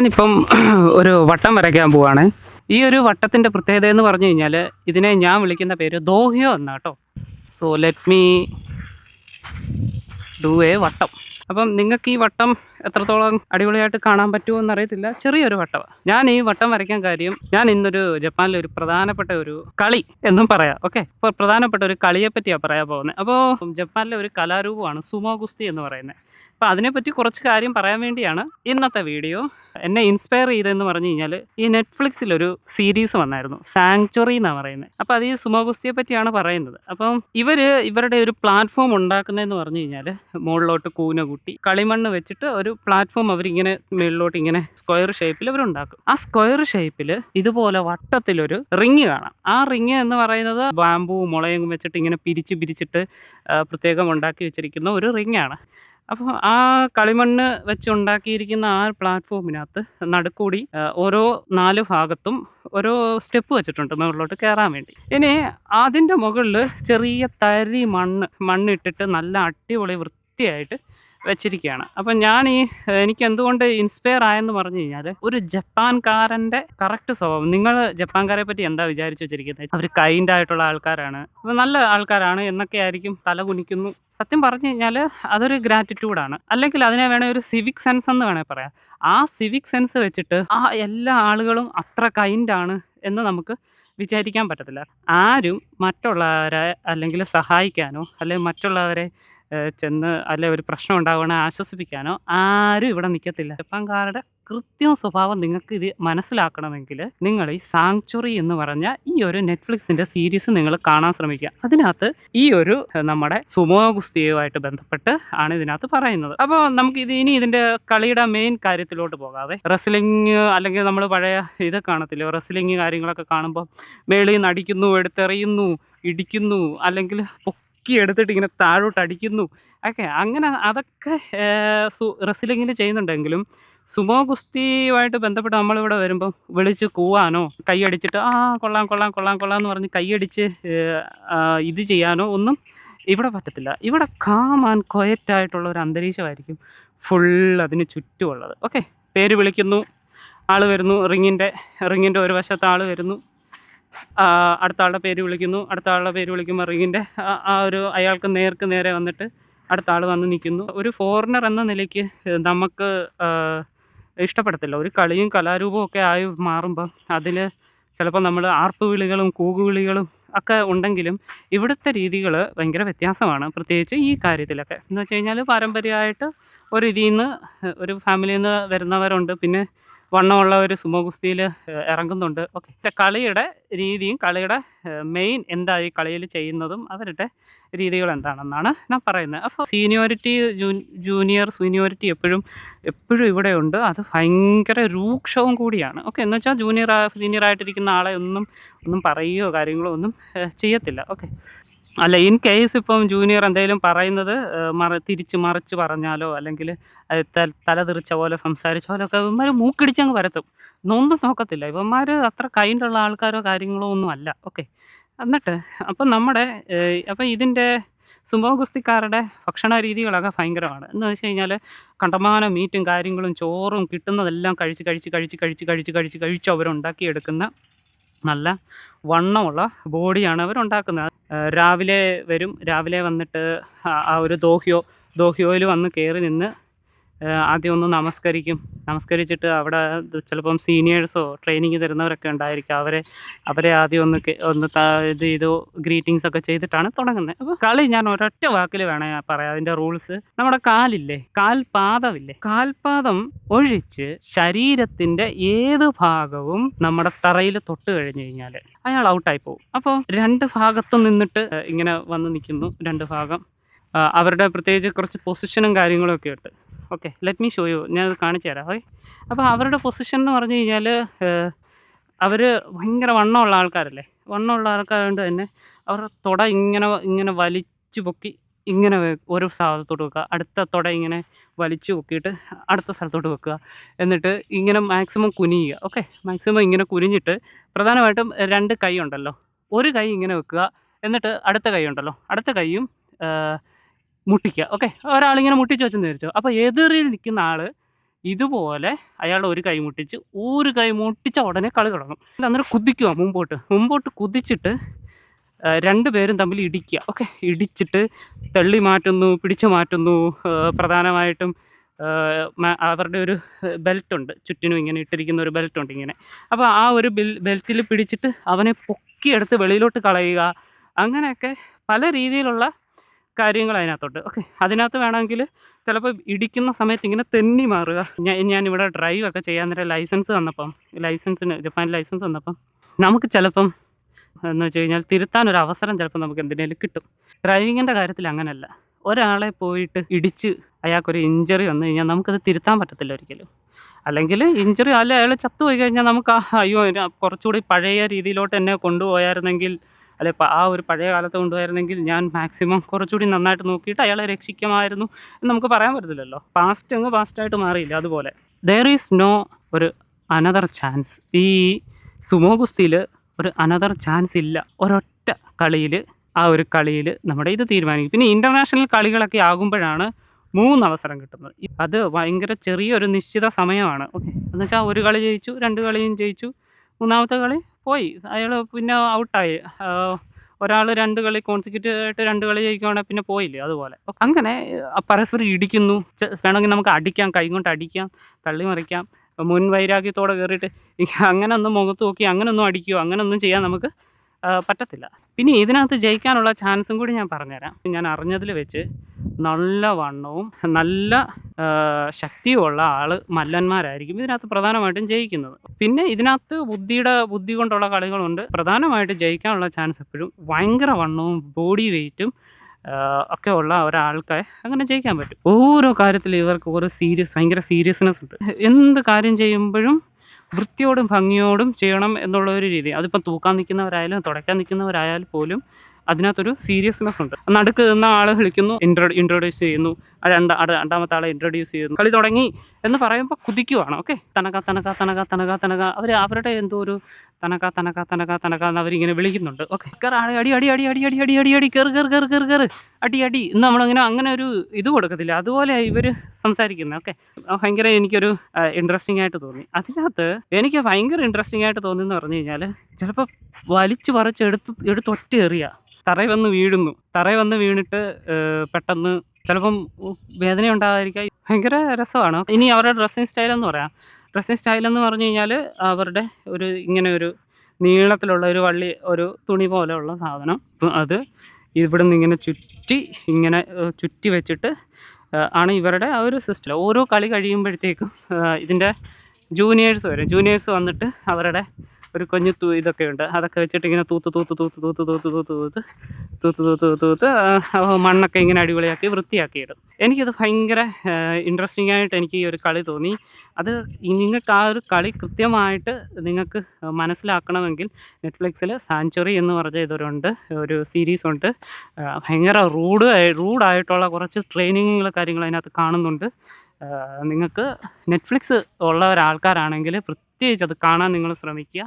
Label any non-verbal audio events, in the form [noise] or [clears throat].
ഞാനിപ്പം [clears throat] ഒരു വട്ടം വരയ്ക്കാൻ പോവാണ്. ഈ ഒരു വട്ടത്തിന്റെ പ്രത്യേകത എന്ന് പറഞ്ഞു കഴിഞ്ഞാൽ ഇതിനെ ഞാൻ വിളിക്കുന്ന പേര് ദോഹ്യോ എന്നാട്ടോ so let me do a വട്ടം. അപ്പം നിങ്ങൾക്ക് ഈ വട്ടം എത്രത്തോളം അടിപൊളിയായിട്ട് കാണാൻ പറ്റുമോ എന്നറിയത്തില്ല. ചെറിയൊരു വട്ടമാണ് ഞാൻ ഈ വട്ടം വരയ്ക്കാൻ കാര്യം ഞാൻ ഇന്നൊരു ജപ്പാനിലെ ഒരു പ്രധാനപ്പെട്ട ഒരു കളി എന്നും പറയാം. ഓക്കെ? ഇപ്പോൾ പ്രധാനപ്പെട്ട ഒരു കളിയെ പറ്റിയാണ് പറയാൻ പോകുന്നത്. അപ്പോൾ ജപ്പാനിലെ ഒരു കലാരൂപമാണ് സുമോ ഗുസ്തി എന്ന് പറയുന്നത്. അപ്പോൾ അതിനെപ്പറ്റി കുറച്ച് കാര്യം പറയാൻ വേണ്ടിയാണ് ഇന്നത്തെ വീഡിയോ എന്നെ ഇൻസ്പയർ ചെയ്തതെന്ന് പറഞ്ഞു കഴിഞ്ഞാൽ ഈ നെറ്റ്ഫ്ലിക്സിലൊരു സീരീസ് വന്നായിരുന്നു. സാങ്ച്വറി എന്നാണ് പറയുന്നത്. അപ്പോൾ അത് ഈ സുമോ ഗുസ്തിയെ പറ്റിയാണ് പറയുന്നത്. അപ്പം ഇവർ ഇവരുടെ ഒരു പ്ലാറ്റ്ഫോം ഉണ്ടാക്കുന്നതെന്ന് പറഞ്ഞു കഴിഞ്ഞാൽ മുകളിലോട്ട് കൂന കൂട്ടി കളിമണ്ണ് വെച്ചിട്ട് ഒരു പ്ലാറ്റ്ഫോം അവരിങ്ങനെ മുകളിലോട്ട് ഇങ്ങനെ സ്ക്വയർ ഷേപ്പിൽ അവരുണ്ടാക്കും ആ സ്ക്വയർ ഷേപ്പിൽ ഇതുപോലെ വട്ടത്തിലൊരു റിങ് കാണാം. ആ റിങ് എന്ന് പറയുന്നത് ബാമ്പു മുളയും വെച്ചിട്ട് ഇങ്ങനെ പിരിച്ച് പിരിച്ചിട്ട് പ്രത്യേകം ഉണ്ടാക്കി വെച്ചിരിക്കുന്ന ഒരു റിങ്ങാണ് അപ്പോൾ ആ കളിമണ്ണ് വെച്ച് ഉണ്ടാക്കിയിരിക്കുന്ന ആ പ്ലാറ്റ്ഫോമിനകത്ത് നടുക്കൂടി ഓരോ നാല് ഭാഗത്തും ഓരോ സ്റ്റെപ്പ് വെച്ചിട്ടുണ്ട് മുകളിലോട്ട് കയറാൻ വേണ്ടി. ഇനി അതിന്റെ മുകളിൽ ചെറിയ തരി മണ്ണ് മണ്ണിട്ടിട്ട് നല്ല അടിപൊളി വൃത്തിയായിട്ട് വെച്ചിരിക്കുകയാണ് അപ്പം ഞാൻ ഈ എനിക്ക് എന്തുകൊണ്ട് ഇൻസ്പയർ ആയെന്ന് പറഞ്ഞു കഴിഞ്ഞാൽ ഒരു ജപ്പാൻകാരന്റെ കറക്റ്റ് സ്വഭാവം. നിങ്ങൾ ജപ്പാൻകാരെ പറ്റി എന്താ വിചാരിച്ചു വെച്ചിരിക്കുന്നത്? അവർ കൈൻഡ് ആയിട്ടുള്ള ആൾക്കാരാണ്. അപ്പോൾ നല്ല ആൾക്കാരാണ് എന്നൊക്കെ ആയിരിക്കും തല കുനിക്കുന്നു. സത്യം പറഞ്ഞു കഴിഞ്ഞാൽ അതൊരു ഗ്രാറ്റിറ്റ്യൂഡാണ് അല്ലെങ്കിൽ അതിനെ വേണേൽ ഒരു സിവിക് സെൻസ് എന്ന് വേണേൽ പറയാം. ആ സിവിക് സെൻസ് വെച്ചിട്ട് ആ എല്ലാ ആളുകളും അത്ര കൈൻഡാണ് എന്ന് നമുക്ക് വിചാരിക്കാൻ പറ്റത്തില്ല. ആരും മറ്റുള്ളവരെ അല്ലെങ്കിൽ സഹായിക്കാനോ അല്ലെങ്കിൽ മറ്റുള്ളവരെ ചെന്ന് അല്ലെ ഒരു പ്രശ്നം ഉണ്ടാവുകയാണെ ആശ്വസിപ്പിക്കാനോ ആരും ഇവിടെ നിൽക്കത്തില്ല ജപ്പാൻകാരുടെ കൃത്യം സ്വഭാവം നിങ്ങൾക്ക് ഇത് മനസ്സിലാക്കണമെങ്കിൽ നിങ്ങൾ ഈ സാങ്ച്വറി എന്ന് പറഞ്ഞ ഈ ഒരു നെറ്റ്ഫ്ലിക്സിന്റെ സീരീസ് നിങ്ങൾ കാണാൻ ശ്രമിക്കുക. അതിനകത്ത് ഈ ഒരു നമ്മുടെ സുമോ ഗുസ്തിയുമായിട്ട് ബന്ധപ്പെട്ട് ആണ് ഇതിനകത്ത് പറയുന്നത്. അപ്പോൾ നമുക്ക് ഇത് ഇനി ഇതിന്റെ കളിയുടെ മെയിൻ കാര്യത്തിലോട്ട് പോകാതെ റെസ്ലിംഗ് അല്ലെങ്കിൽ നമ്മൾ പഴയ ഇത് കാണത്തില്ലേ? റെസ്ലിംഗ് കാര്യങ്ങളൊക്കെ കാണുമ്പോൾ മേളിൽ നടിക്കുന്നു എടുത്തെറിയുന്നു ഇടിക്കുന്നു അല്ലെങ്കിൽ പൊക്കി എടുത്തിട്ട് ഇങ്ങനെ താഴോട്ട് അടിക്കുന്നു. ഒക്കെ അങ്ങനെ അതൊക്കെ സു റെസ്ലിങ്ങിൽ ചെയ്യുന്നുണ്ടെങ്കിലും സുമോ ഗുസ്തിയുമായിട്ട് ബന്ധപ്പെട്ട് നമ്മളിവിടെ വരുമ്പോൾ വിളിച്ച് കൂവാനോ കൈയടിച്ചിട്ട് ആ കൊള്ളാം കൊള്ളാം കൊള്ളാം കൊള്ളാം എന്ന് പറഞ്ഞ് കൈയടിച്ച് ഇത് ചെയ്യാനോ ഒന്നും ഇവിടെ പറ്റത്തില്ല. ഇവിടെ കാം ആൻഡ് ക്വയറ്റ് ആയിട്ടുള്ള ഒരു അന്തരീക്ഷമായിരിക്കും ഫുൾ അതിന് ചുറ്റുമുള്ളത്. ഓക്കെ പേര് വിളിക്കുന്നു. ആൾ വരുന്നു റിങ്ങിന്റെ റിങ്ങിന്റെ ഒരു വശത്ത് ആൾ വരുന്നു. അടുത്ത ആളുടെ പേര് വിളിക്കുന്നു. അടുത്ത ആളുടെ പേര് വിളിക്കുമ്പോൾ റിങ്ങിന്റെ ആ- ഒരു അയാൾക്ക് നേർക്ക് നേരെ വന്നിട്ട് അടുത്ത ആൾ വന്ന് നിൽക്കുന്നു. ഒരു ഫോറിനർ എന്ന നിലയ്ക്ക് നമുക്ക് ഇഷ്ടപ്പെടത്തില്ല. ഒരു കളിയും കലാരൂപവും ഒക്കെ ആയി മാറുമ്പം അതിൽ ചിലപ്പോൾ നമ്മൾ ആർപ്പ് വിളികളും കൂകുവിളികളും ഒക്കെ ഉണ്ടെങ്കിലും ഇവിടുത്തെ രീതികൾ ഭയങ്കര വ്യത്യാസമാണ് പ്രത്യേകിച്ച് ഈ കാര്യത്തിലൊക്കെ. എന്ന് വെച്ച് കഴിഞ്ഞാൽ പാരമ്പര്യമായിട്ട് ഒരു ഇതിൽ നിന്ന് ഒരു ഫാമിലിയിൽ നിന്ന് വരുന്നവരുണ്ട്. പിന്നെ വണ്ണമുള്ള ഒരു സുമോ ഗുസ്തിയിൽ ഇറങ്ങുന്നുണ്ട്. ഓക്കെ കളിയുടെ രീതിയും കളിയുടെ മെയിൻ എന്താ ഈ കളിയിൽ ചെയ്യുന്നതും അവരുടെ രീതികൾ എന്താണെന്നാണ് ഞാൻ പറയുന്നത്. അപ്പോൾ സീനിയോറിറ്റി ജൂനിയർ സീനിയോറിറ്റി എപ്പോഴും എപ്പോഴും ഇവിടെ ഉണ്ട്. അത് ഭയങ്കര രൂക്ഷവും കൂടിയാണ്. ഓക്കെ എന്ന് വെച്ചാൽ ജൂനിയർ സീനിയർ ആയിട്ടിരിക്കുന്ന ആളെ ഒന്നും ഒന്നും പറയുകയോ കാര്യങ്ങളോ ഒന്നും ചെയ്യത്തില്ല. ഓക്കെ അല്ല ഇൻ കേസ് ഇപ്പം ജൂനിയർ എന്തെങ്കിലും പറയുന്നത് മറ തിരിച്ച് മറിച്ച് പറഞ്ഞാലോ അല്ലെങ്കിൽ തല തെറിച്ച പോലെ സംസാരിച്ച പോലെ ഒക്കെ ഇവന്മാർ മൂക്കിടിച്ചങ്ങ് വരത്തും ഒന്നും നോക്കത്തില്ല. ഇവന്മാർ അത്ര കൈൻഡുള്ള ആൾക്കാരോ കാര്യങ്ങളോ ഒന്നും അല്ല. ഓക്കെ എന്നിട്ട് അപ്പം നമ്മുടെ അപ്പം ഇതിന്റെ സുമോ ഗുസ്തിക്കാരുടെ ഭക്ഷണ രീതികളൊക്കെ ഭയങ്കരമാണ്. എന്ന് വെച്ച് കഴിഞ്ഞാൽ കണ്ടമാനം മീറ്റും കാര്യങ്ങളും ചോറും കിട്ടുന്നതെല്ലാം കഴിച്ച് കഴിച്ച് കഴിച്ച് കഴിച്ച് കഴിച്ച് കഴിച്ച് കഴിച്ച് അവരുണ്ടാക്കിയെടുക്കുന്ന നല്ല വണ്ണമുള്ള ബോഡിയാണ് അവരുണ്ടാക്കുന്നത് രാവിലെ വരും. രാവിലെ വന്നിട്ട് ആ- ഒരു ദോഹ്യോ ദോഹ്യോയിൽ വന്ന് കയറി നിന്ന് ആദ്യം ഒന്ന് നമസ്കരിക്കും. നമസ്കരിച്ചിട്ട് അവിടെ ചിലപ്പം സീനിയേഴ്സോ ട്രെയിനിങ് തരുന്നവരൊക്കെ ഉണ്ടായിരിക്കും. അവരെ അവരെ ആദ്യം ഒന്ന് ഒന്ന് ഇത് ചെയ്തു ഗ്രീറ്റിങ്സ് ഒക്കെ ചെയ്തിട്ടാണ് തുടങ്ങുന്നത്. അപ്പോൾ കളി ഞാൻ ഒരൊറ്റ വാക്കിൽ വേണേ പറയാം. അതിന്റെ റൂൾസ്. നമ്മുടെ കാലില്ലേ? കാൽപാദമില്ലേ കാൽപാദം ഒഴിച്ച് ശരീരത്തിന്റെ ഏത് ഭാഗവും നമ്മുടെ തറയിൽ തൊട്ട് കഴിഞ്ഞ് കഴിഞ്ഞാൽ അയാൾ ഔട്ടായി പോകും. അപ്പോൾ രണ്ട് ഭാഗത്തു നിന്നിട്ട് ഇങ്ങനെ വന്ന് നിൽക്കുന്നു. രണ്ട് ഭാഗം. അവരുടെ പ്രത്യേകിച്ച് കുറച്ച് പൊസിഷനും കാര്യങ്ങളും ഒക്കെ ഉണ്ട്. Okay let me show you ഞാനത് കാണിച്ചു തരാം. ഓക്കെ അപ്പോൾ അവരുടെ പൊസിഷൻ എന്ന് പറഞ്ഞു കഴിഞ്ഞാൽ അവർ ഭയങ്കര വണ്ണമുള്ള ആൾക്കാരല്ലേ? വണ്ണമുള്ള ആൾക്കാരുകൊണ്ട് തന്നെ അവർ തുട ഇങ്ങനെ ഇങ്ങനെ വലിച്ചു പൊക്കി ഇങ്ങനെ ഒരു സ്ഥലത്തോട്ട് വെക്കുക. അടുത്ത തുട ഇങ്ങനെ വലിച്ചു പൊക്കിയിട്ട് അടുത്ത സ്ഥലത്തോട്ട് വെക്കുക. എന്നിട്ട് ഇങ്ങനെ മാക്സിമം കുനിയുക. ഓക്കെ മാക്സിമം ഇങ്ങനെ കുനിഞ്ഞിട്ട് പ്രധാനമായിട്ടും രണ്ട് കൈ ഉണ്ടല്ലോ. ഒരു കൈ ഇങ്ങനെ വെക്കുക. എന്നിട്ട് അടുത്ത കൈ ഉണ്ടല്ലോ. അടുത്ത കൈയും മുട്ടിക്കുക. ഓക്കെ ഒരാളിങ്ങനെ മുട്ടിച്ച് വെച്ചെന്ന് വിചാരിച്ചോ? അപ്പോൾ എതിറിൽ നിൽക്കുന്ന ആൾ ഇതുപോലെ അയാൾ ഒരു കൈ മുട്ടിച്ച് ഒരു കൈ മുട്ടിച്ച ഉടനെ കളി തുടങ്ങും. അന്നേരം കുതിക്കുക മുമ്പോട്ട്. മുമ്പോട്ട് കുതിച്ചിട്ട് രണ്ട് രണ്ടുപേരും തമ്മിൽ ഇടിക്കുക. ഓക്കെ ഇടിച്ചിട്ട് തള്ളി മാറ്റുന്നു പിടിച്ചു മാറ്റുന്നു. പ്രധാനമായിട്ടും അവരുടെ ഒരു ബെൽറ്റ് ഉണ്ട്. ചുറ്റിനും ഇങ്ങനെ ഇട്ടിരിക്കുന്ന ഒരു ബെൽറ്റ് ഉണ്ട് ഇങ്ങനെ. അപ്പോൾ ആ ഒരു ബിൽ ബെൽറ്റിൽ പിടിച്ചിട്ട് അവനെ പൊക്കിയെടുത്ത് വെളിയിലോട്ട് കളയുക. അങ്ങനെയൊക്കെ പല രീതിയിലുള്ള കാര്യങ്ങൾ അതിനകത്തോട്ട്. ഓക്കെ അതിനകത്ത് വേണമെങ്കിൽ ചിലപ്പോൾ ഇടിക്കുന്ന സമയത്ത് ഇങ്ങനെ തെന്നി മാറുക. ഞാൻ ഞാനിവിടെ ഡ്രൈവ് ഒക്കെ ചെയ്യാൻ നേരം ലൈസൻസ് തന്നപ്പം ലൈസൻസിന് ജപ്പാൻ ലൈസൻസ് തന്നപ്പം നമുക്ക് ചിലപ്പം എന്ന് വെച്ച് കഴിഞ്ഞാൽ തിരുത്താൻ ഒരു അവസരം ചിലപ്പോൾ നമുക്ക് എന്തിനേലും കിട്ടും. ഡ്രൈവിങ്ങിന്റെ കാര്യത്തിൽ അങ്ങനെയല്ല ഒരാളെ പോയിട്ട് ഇടിച്ച് അയാൾക്കൊരു ഇഞ്ചറി വന്നു കഴിഞ്ഞാൽ നമുക്കത് തിരുത്താൻ പറ്റത്തില്ല ഒരിക്കലും. അല്ലെങ്കിൽ ഇഞ്ചറി അല്ല അയാൾ ചത്തുപോയി കഴിഞ്ഞാൽ നമുക്ക് അയ്യോ കുറച്ചുകൂടി പഴയ രീതിയിലോട്ട് എന്നെ കൊണ്ടുപോയായിരുന്നെങ്കിൽ അല്ലെ ആ ഒരു പഴയ കാലത്ത് കൊണ്ടുപോയായിരുന്നെങ്കിൽ ഞാൻ മാക്സിമം കുറച്ചുകൂടി നന്നായിട്ട് നോക്കിയിട്ട് അയാളെ രക്ഷിക്കുമായിരുന്നു എന്ന് നമുക്ക് പറയാൻ പറ്റത്തില്ലല്ലോ. പാസ്റ്റ് അങ്ങ് പാസ്റ്റായിട്ട് മാറിയില്ല അതുപോലെ. ദർ ഈസ് നോ ഒരു അനദർ ചാൻസ് ഈ സുമോ ഗുസ്തിയിൽ ഒരു അനദർ ചാൻസ് ഇല്ല. ഒരൊറ്റ കളിയിൽ ആ ഒരു കളിയിൽ നമ്മുടെ ഇത് തീരുമാനിക്കും. പിന്നെ ഇന്റർനാഷണൽ കളികളൊക്കെ ആകുമ്പോഴാണ് മൂന്ന് അവസരം കിട്ടുന്നത് അത് ഭയങ്കര ചെറിയൊരു നിശ്ചിത സമയമാണ്. ഓക്കെ എന്ന് വെച്ചാൽ ഒരു കളി ജയിച്ചു രണ്ട് കളിയും ജയിച്ചു. മൂന്നാമത്തെ കളി പോയി. അയാൾ പിന്നെ ഔട്ടായി. ഒരാൾ രണ്ട് കളി കോൺസിക്യൂട്ടീവ് ആയിട്ട് രണ്ട് കളി ജയിക്കുകയാണെങ്കിൽ പിന്നെ പോയില്ലേ അതുപോലെ. അങ്ങനെ പരസ്പരം ഇടിക്കുന്നു. വേണമെങ്കിൽ നമുക്ക് അടിക്കാം കൈ കൊണ്ട് അടിക്കാം തള്ളി മറിക്കാം. മുൻ വൈരാഗ്യത്തോടെ കയറിയിട്ട് അങ്ങനെ ഒന്നും മുഖത്ത് നോക്കി അങ്ങനെ ഒന്നും അടിക്കുകയോ അങ്ങനെ ഒന്നും ചെയ്യാൻ നമുക്ക് പറ്റത്തില്ല. പിന്നെ ഇതിനകത്ത് ജയിക്കാനുള്ള ചാൻസും കൂടി ഞാൻ പറഞ്ഞുതരാം. ഞാൻ അറിഞ്ഞതിൽ വെച്ച് നല്ല വണ്ണവും നല്ല ശക്തിയുമുള്ള ആൾ മല്ലന്മാരായിരിക്കും ഇതിനകത്ത് പ്രധാനമായിട്ടും ജയിക്കുന്നത്. പിന്നെ ഇതിനകത്ത് ബുദ്ധിയുടെ ബുദ്ധി കൊണ്ടുള്ള കളികളുണ്ട്. പ്രധാനമായിട്ട് ജയിക്കാനുള്ള ചാൻസ് എപ്പോഴും ഭയങ്കര വണ്ണവും ബോഡി വെയ്റ്റും ഒക്കെ ഉള്ള ഒരാൾക്ക് അങ്ങനെ ജയിക്കാൻ പറ്റും. ഓരോ കാര്യത്തിലും ഇവർക്ക് ഓരോ സീരിയസ് ഭയങ്കര സീരിയസ്നെസ് ഉണ്ട് എന്ത് കാര്യം ചെയ്യുമ്പോഴും വൃത്തിയോടും ഭംഗിയോടും ചെയ്യണം എന്നുള്ള ഒരു രീതി. അതിപ്പം തൂക്കാൻ നിൽക്കുന്നവരായാലും തുടയ്ക്കാൻ നിൽക്കുന്നവരായാൽ പോലും അതിനകത്തൊരു സീരിയസ്നെസ് ഉണ്ട്. നടുക്ക് നിന്ന ആൾ വിളിക്കുന്നു ഇൻട്രോ ഇൻട്രൊഡ്യൂസ് ചെയ്യുന്നു രണ്ട് രണ്ടാമത്തെ ആളെ ഇൻട്രോഡ്യൂസ് ചെയ്യുന്നു. കളി തുടങ്ങി എന്ന് പറയുമ്പോൾ കുതിക്കുവാണ് ഓക്കെ തനക തനക തനക തനക തനക. അവർ അവരുടെ എന്തോ ഒരു തനക തനക തനക തനക എന്ന് അവരിങ്ങനെ വിളിക്കുന്നുണ്ട് ഓക്കെ കയറി അടി അടി അടി അടി അടി അടി അടി അടി കയറി കയറി കയറി കയറി കയറി അടി അടി. എന്ന് നമ്മളിങ്ങനെ അങ്ങനെ ഒരു ഇത് കൊടുക്കത്തില്ല. അതുപോലെ ഇവർ സംസാരിക്കുന്നത് ഓക്കെ ഭയങ്കര എനിക്കൊരു ഇൻട്രസ്റ്റിംഗ് ആയിട്ട് തോന്നി. അതിനകത്ത് എനിക്ക് ഭയങ്കര ഇൻട്രസ്റ്റിംഗ് ആയിട്ട് തോന്നിയെന്ന് പറഞ്ഞു കഴിഞ്ഞാൽ ചിലപ്പോൾ വലിച്ചു പറിച്ച് എടുത്ത് എടുത്ത് ഒറ്റ എറിയ. തറയിൽ വന്ന് വീഴുന്നു. തറയിൽ വന്ന് വീണിട്ട് പെട്ടെന്ന് ചിലപ്പം വേദന ഉണ്ടാകാതിരിക്കുക ഭയങ്കര രസമാണ്. ഇനി അവരുടെ ഡ്രസ്സിങ് സ്റ്റൈൽ എന്ന് പറയാം. ഡ്രസ്സിങ് സ്റ്റൈൽ എന്ന് പറഞ്ഞു കഴിഞ്ഞാൽ അവരുടെ ഒരു ഇങ്ങനെ ഒരു നീളത്തിലുള്ള ഒരു വള്ളി ഒരു തുണി പോലെയുള്ള സാധനം. അത് ഇവിടെ നിന്ന് ഇങ്ങനെ ചുറ്റി ഇങ്ങനെ ചുറ്റി വെച്ചിട്ട് ആണ് ഇവരുടെ ആ ഒരു സിസ്റ്റം ഓരോ കളി കഴിയുമ്പോഴത്തേക്കും ഇതിന്റെ ജൂനിയേഴ്സ് വരും ജൂനിയേഴ്സ് വന്നിട്ട് അവരുടെ ഒരു കുഞ്ഞു തൂ ഇതൊക്കെ ഉണ്ട് അതൊക്കെ വെച്ചിട്ട് ഇങ്ങനെ തൂത്ത് തൂത്ത് തൂത്ത് തൂത്ത് തൂത്ത് തൂത്ത് തൂത്ത് തൂത്ത് തൂത്ത് തൂത്ത് മണ്ണൊക്കെ ഇങ്ങനെ അടിപൊളിയാക്കി വൃത്തിയാക്കിയിടും എനിക്കത് ഭയങ്കര ഇൻട്രസ്റ്റിംഗ് ആയിട്ട് എനിക്ക് ഈ ഒരു കളി തോന്നി അത് നിങ്ങൾക്ക് ആ ഒരു കളി കൃത്യമായിട്ട് നിങ്ങൾക്ക് മനസ്സിലാക്കണമെങ്കിൽ നെറ്റ്ഫ്ലിക്സിൽ സാഞ്ചുറി എന്ന് പറഞ്ഞ ഇതൊരുണ്ട് ഒരു സീരീസ് ഉണ്ട് ഭയങ്കര റൂഡ് റൂഡായിട്ടുള്ള കുറച്ച് ട്രെയിനിങ്ങുകൾ കാര്യങ്ങൾ അതിനകത്ത് കാണുന്നുണ്ട് നിങ്ങൾക്ക് നെറ്റ്ഫ്ലിക്സ് ഉള്ള ഒരാൾക്കാരാണെങ്കിൽ പ്രത്യേകിച്ച് അത് കാണാൻ നിങ്ങൾ ശ്രമിക്കുക.